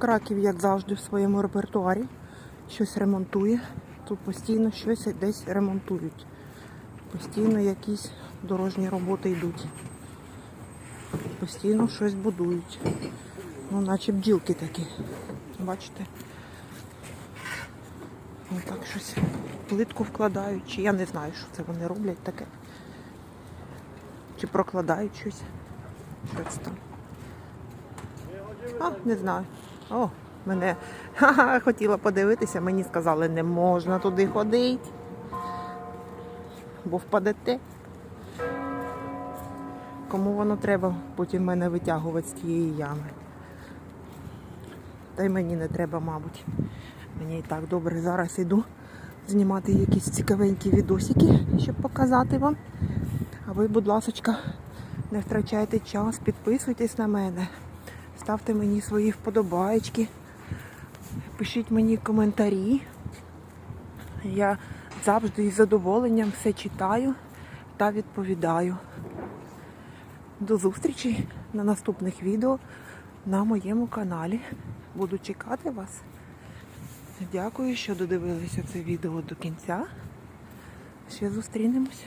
Краків, як завжди, в своєму репертуарі щось ремонтує. Тут постійно щось десь ремонтують. Постійно якісь дорожні роботи йдуть. Постійно щось будують. Ну, наче бджілки такі. Бачите? Ну, так щось плитку вкладають, чи я не знаю, що це вони роблять таке. Чи прокладають щось. Що це там? А, не знаю. О, мене хотіла подивитися, мені сказали, не можна туди ходити, бо впадете. Кому воно треба потім мене витягувати з тієї ями. Та й мені не треба, мабуть. Мені і так добре. Зараз іду знімати якісь цікавенькі відосики, щоб показати вам. А ви, будь ласка, не втрачайте час, підписуйтесь на мене, ставте мені свої вподобайки, пишіть мені коментарі. Я завжди із задоволенням все читаю та відповідаю. До зустрічі на наступних відео на моєму каналі. Буду чекати вас. Дякую, що додивилися це відео до кінця. Ще зустрінемось.